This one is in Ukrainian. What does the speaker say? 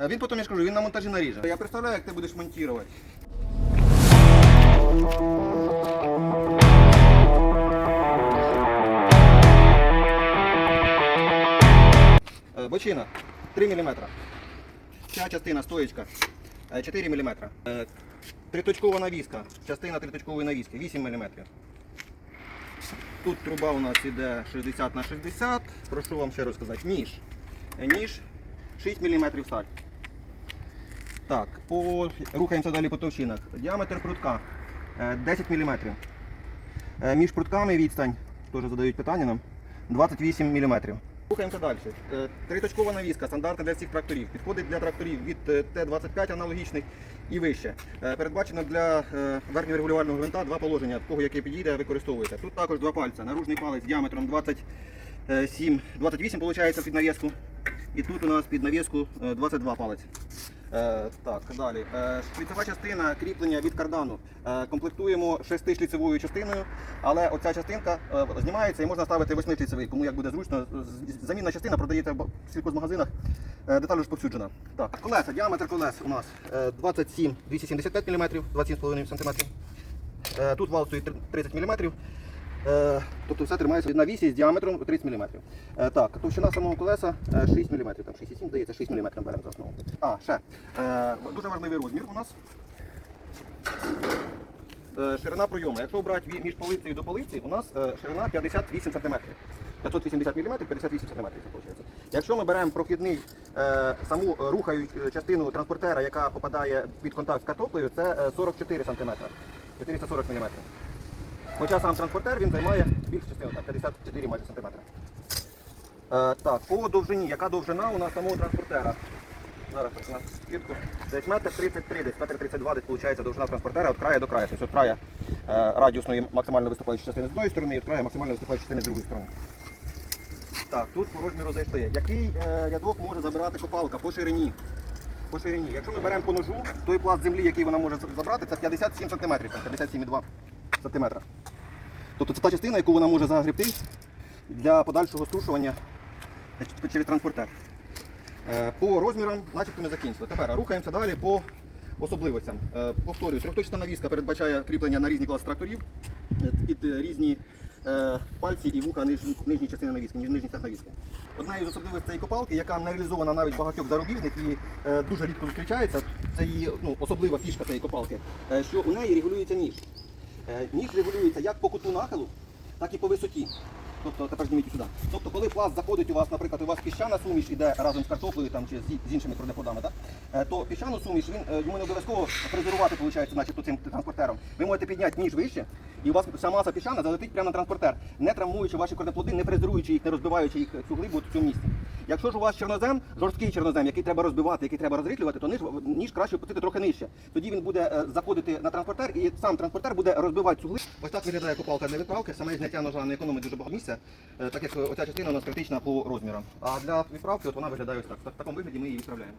Е, Він потім, я ж кажу, він на монтажі наріже. Я представляю, як ти будеш монтувати. Е, Бочина 3 мм. Ця частина стоїчка е, 4 мм. Триточкова навіска. Частина триточкової навіски 8 мм. Тут труба у нас іде 60 на 60. Прошу вам ще раз сказати. Ніж. Е, Ніж 6 мм сталь. Так, по... рухаємося далі по товщинах. Діаметр прутка е, 10 мм. Між прутками відстань, теж задають питання нам, 28 мм. Рухаємося далі. Е, Триточкова навіска, стандартна для всіх тракторів. Підходить для тракторів від е, Т-25 аналогічних і вище. Е, Передбачено для е, верхнього регулювального гвинта два положення, кого яке підійде, використовуєте. Тут також два пальця. Наружний палець діаметром 27, 28 виходить під навіску. І тут у нас під навіску е, 22 палець. Е, так, далі. Е, частина кріплення від кардану. Е, комплектуємо 6-шліцевою частиною, але оця частинка е, знімається і можна ставити 8-шліцевий, кому як буде зручно. Замінна частина продається в сільхозмагазинах, е, детально розповсюджена. Так, колеса, діаметр колес у нас е, 27 275 мм, 27,5 см. Тут вал стоїть 30 мм. Е, Тобто все тримається на вісі з діаметром 30 мм. Е, Так, товщина самого колеса е, 6 мм, там 6,7, здається, 6 мм беремо за основу. А, ще. Е, Дуже важливий розмір у нас. Е, Ширина пройому. Якщо брати між полицею до полиці, у нас е, ширина 58 см. 580 мм, 58 см. виходить. Якщо ми беремо прохідний е, саму рухаючу частину транспортера, яка попадає під контакт з картоплею, це е, 44 см. 440 мм. Хоча сам транспортер він займає більшу частину, так, 54 майже сантиметри. Е, так, по довжині, яка довжина у нас самого транспортера? Зараз на скидку. Десь метр 33, десь метр 32 десь виходить довжина транспортера від краю до краю. Тобто від краю е, радіусної максимально виступаючої частини з одної сторони і від краю максимально виступаючої частини з другої сторони. Так, тут по розміру зайшли. Який е, рядок може забирати копалка по ширині? По ширині. Якщо ми беремо по ножу, той пласт землі, який вона може забрати, це 57 см, 57,2 см. Тобто це та частина, яку вона може загребти для подальшого струшування через транспортер. Е, По розмірам, начебто ми закінчили. Тепер рухаємося далі по особливостям. Е, Повторюю, трьохточна навіска передбачає кріплення на різні класи тракторів е, під різні пальці і вуха нижньої частини навіски, нижній цех навіски. Одна із особливостей цієї копалки, яка не реалізована навіть багатьох зарубіжних і дуже рідко зустрічається, це її ну, особлива фішка цієї копалки, що у неї регулюється ніж. Е, Ніж регулюється як по куту нахилу, так і по висоті. Тобто, тепер зніміть сюди. Тобто, коли пласт заходить у вас, наприклад, у вас піщана суміш іде разом з картоплею там, чи з, з іншими продеходами, так? Е, то піщану суміш він е, йому не обов'язково фрезерувати, виходить, начебто цим транспортером. Ви можете підняти ніж вище, і у вас вся маса піщана залетить прямо на транспортер, не травмуючи ваші кордоплоди, не фрезеруючи їх, не розбиваючи їх цю глибу в цьому місці. Якщо ж у вас чорнозем, жорсткий чорнозем, який треба розбивати, який треба розритлювати, то ніж, ніж краще опустити трохи нижче. Тоді він буде е, заходити на транспортер, і сам транспортер буде розбивати цю. Ось так виглядає копалка для відправки. Саме зняття ножа не економить дуже багато місця, е, так як оця частина у нас критична по розмірам. А для відправки от вона виглядає ось так. В такому вигляді ми її відправляємо.